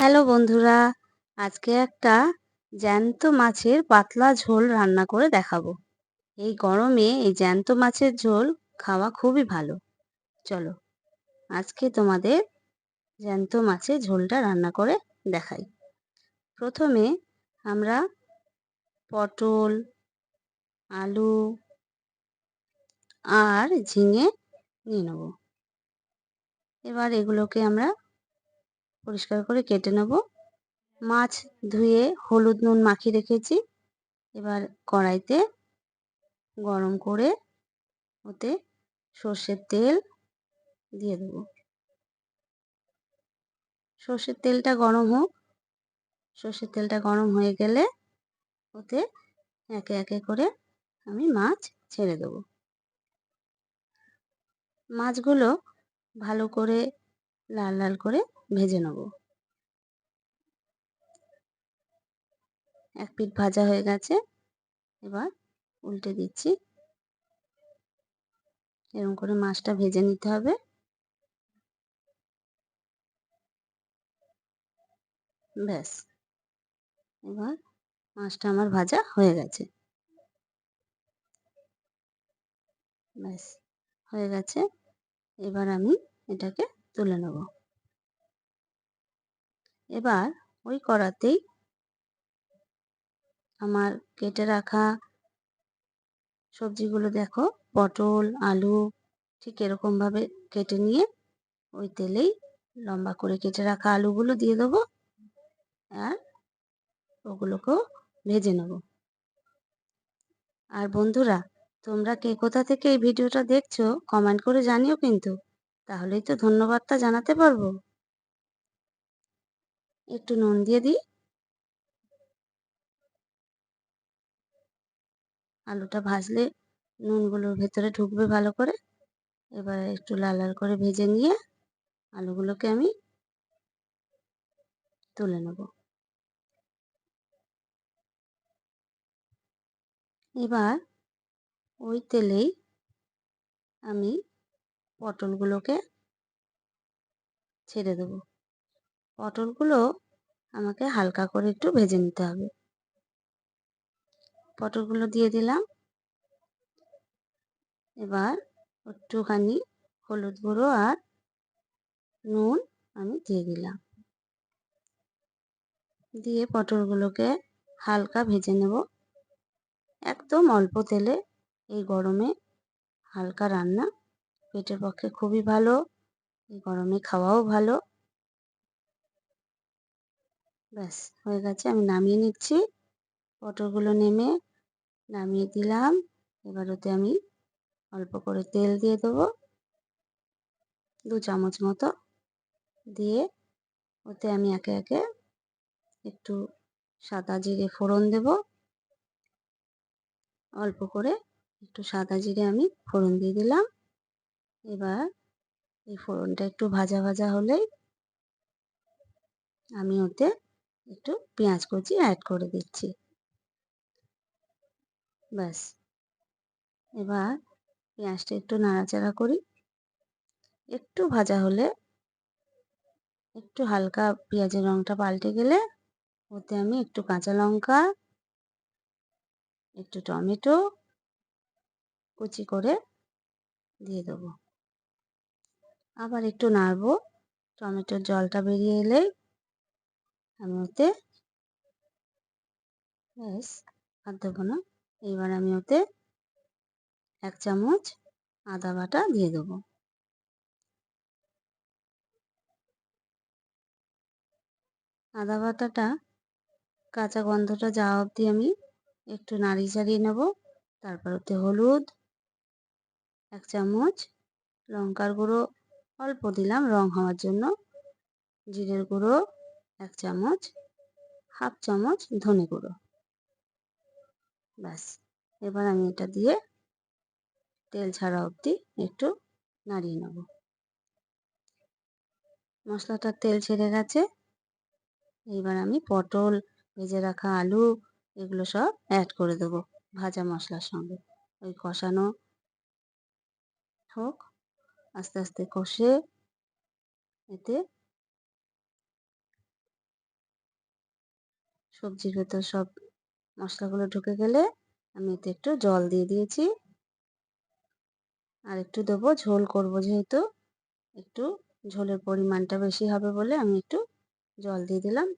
Hello বন্ধুরা, আজকে একটা জ্যান্ত মাছের পাতলা ঝোল রান্না করে দেখাবো। এই গরমে এই জ্যান্ত মাছের ঝোল খাওয়া খুবই ভালো। চলো, আজকে তোমাদের জ্যান্ত মাছের ঝোলটা রান্না করে দেখাই। প্রথমে আমরা পটল, আলু আর ঝিঙে নিয়ে নেব। এবার এগুলোকে আমরা পরিষ্কার করে কেটে নেব। মাছ ধুয়ে হলুদ নুন মাখিয়ে রেখেছি। এবার কড়াইতে গরম করে ওতে সর্ষের তেল দিয়ে দেব। সর্ষের তেলটা গরম হোক। সর্ষের তেলটা গরম হয়ে গেলে ওতে একে একে করে আমি মাছ ছেড়ে দেব। মাছগুলো ভালো করে লাল লাল করে ভেজে নেব। এক পিঠ ভাজা হয়ে গেছে। এবার উল্টে দিচ্ছি। এরকম করে মাছটা ভেজে নিতে হবে। ব্যাস। এবার মাছটা আমার ভাজা হয়ে গেছে। ব্যাস, হয়ে গেছে। এবার আমি এটাকে তুলে নেব। এবার ওই কড়াতেই আমার কেটে রাখা সবজিগুলো দেখো, পটল, আলু ঠিক এরকমভাবে কেটে নিয়ে ওই তেলেই লম্বা করে কেটে রাখা আলুগুলো দিয়ে দেবো আর ওগুলোকেও ভেজে নেব। আর বন্ধুরা, তোমরা কে কোথা থেকে এই ভিডিওটা দেখছ কমেন্ট করে জানিও কিন্তু। তাহলেই তো ধন্যবাদটা জানাতে পারব। একটু নুন দিয়ে দিই। আলুটা ভাজলে নুনগুলোর ভেতরে ঢুকবে ভালো করে। এবার একটু লাল লাল করে ভেজে নিয়ে আলুগুলোকে আমি তুলে নেব। এবার ওই তেলেই আমি পটলগুলোকে ছেড়ে দেবো। পটলগুলো আমাকে হালকা করে একটু ভেজে নিতে হবে। পটলগুলো দিয়ে দিলাম। এবার একটুখানি হলুদ গুঁড়ো আর নুন আমি দিয়ে দিলাম। দিয়ে পটলগুলোকে হালকা ভেজে নেব। একদম অল্প তেলে এই গরমে হালকা রান্না। পেটের পক্ষে খুবই ভালো, এই গরমে খাওয়াও ভালো। ব্যাস, হয়ে গেছে। আমি নামিয়ে নিচ্ছি। পটলগুলো নেমে নামিয়ে দিলাম। এবার ওতে আমি অল্প করে তেল দিয়ে দেবো। দু চামচ মতো দিয়ে ওতে আমি একে একে একটু সাদা জিরে ফোড়ন দেব। অল্প করে একটু সাদা জিরে আমি ফোড়ন দিয়ে দিলাম। এবার এই ফোড়নটা একটু ভাজা ভাজা হলেই আমি ওতে একটু পেঁয়াজ কুচি অ্যাড করে দিচ্ছি। ব্যাস। এবার পেঁয়াজটা একটু নাড়াচাড়া করি। একটু ভাজা হলে একটু হালকা পেঁয়াজের রঙটা পাল্টে গেলে ওতে আমি একটু কাঁচা লঙ্কা, একটু টমেটো কুচি করে দিয়ে দেবো। আবার একটু নাড়বো। টমেটোর জলটা বেরিয়ে এলেই আমি ওতে ব্যাস, আর দেবো না। এইবার আমি ওতে এক চামচ আদা বাটা দিয়ে দেবো। আদা বাটাটা কাঁচা গন্ধটা যাওয়া অবধি আমি একটু নাড়িয়ে চাড়িয়ে নেব। তারপর ওতে হলুদ, এক চামচ লঙ্কার গুঁড়ো, অল্প দিলাম রং হওয়ার জন্য। জিরের গুঁড়ো এক চামচ, হাফ চামচ ধনে গুঁড়ো। ব্যাস, এবার আমি এটা দিয়ে তেল ছাড়া অবধি একটু নাড়িয়ে নেব। মশলাটার তেল ছেড়ে গেছে। এইবার আমি পটল, ভেজে রাখা আলু, এগুলো সব অ্যাড করে দেবো ভাজা মশলার সঙ্গে। ওই কষানো হোক, আস্তে আস্তে কষে এতে সবজির ভেতর সব মশলাগুলো ঢুকে গেলে আমি এতে একটু জল দিয়ে দিয়েছি। আর একটু দেবো ঝোল করব যেহেতু, একটু ঝোলের পরিমাণটা বেশি হবে বলে আমি একটু জল দিয়ে দিলাম।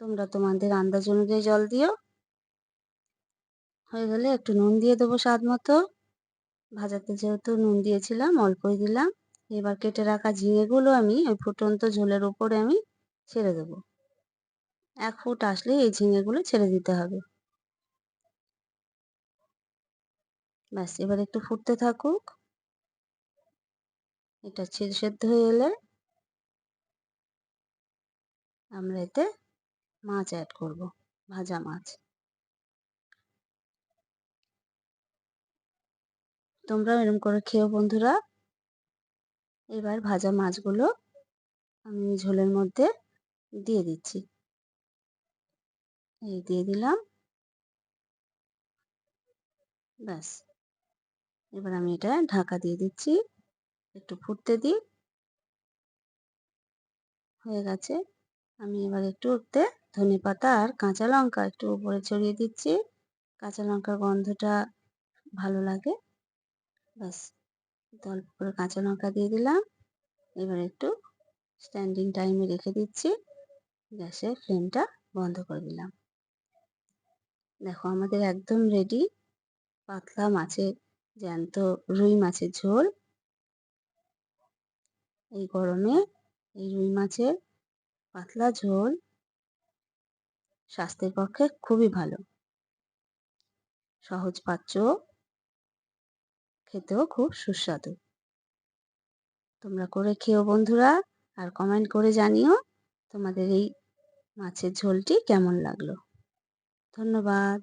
তোমরা তোমাদের আন্দাজ অনুযায়ী জল দিও। হয়ে গেলে একটু নুন দিয়ে দেবো স্বাদ মতো। ভাজাতে যেহেতু নুন দিয়েছিলাম, অল্পই দিলাম। এবার কেটে রাখা ঝিঙেগুলো আমি ওই ফুটন্ত ঝোলের উপরে আমি ছেড়ে দেবো। এক ফুট আসলে এই ঝিঙেগুলো ছেড়ে দিতে হবে। ব্যাস, এবার একটু ফুটতে থাকুক। এটা সেদ্ধ হয়ে এলে আমরা এতে মাছ অ্যাড করব, ভাজা মাছ। তোমরাও এরকম করে খেও বন্ধুরা। এবার ভাজা মাছগুলো আমি ঝোলের মধ্যে দিয়ে দিচ্ছি। এই দিয়ে দিলাম। ব্যাস। এবার আমি এটা ঢাকা দিয়ে দিচ্ছি। একটু ফুটতে দিই। হয়ে গেছে। আমি এবার একটু উঠতে ধনে পাতা আর কাঁচা লঙ্কা একটু উপরে ছড়িয়ে দিচ্ছি। কাঁচা লঙ্কার গন্ধটা ভালো লাগে। ব্যাস। অল্প করে কাঁচা লঙ্কা দিয়ে দিলাম। এবার একটু স্ট্যান্ডিং টাইমে রেখে দিচ্ছি। গ্যাসের ফ্লেমটা বন্ধ করে দিলাম। দেখো, আমাদের একদম রেডি পাতলা মাছের জ্যান্ত রুই মাছের ঝোল। এই গরমে এই রুই মাছের পাতলা ঝোল স্বাস্থ্যের পক্ষে খুবই ভালো। সহজ পাচ্য, খেতেও খুব সুস্বাদু। তোমরা করে খেও বন্ধুরা, আর কমেন্ট করে জানিও তোমাদের এই মাছের ঝোলটি কেমন লাগল। ধন্যবাদ।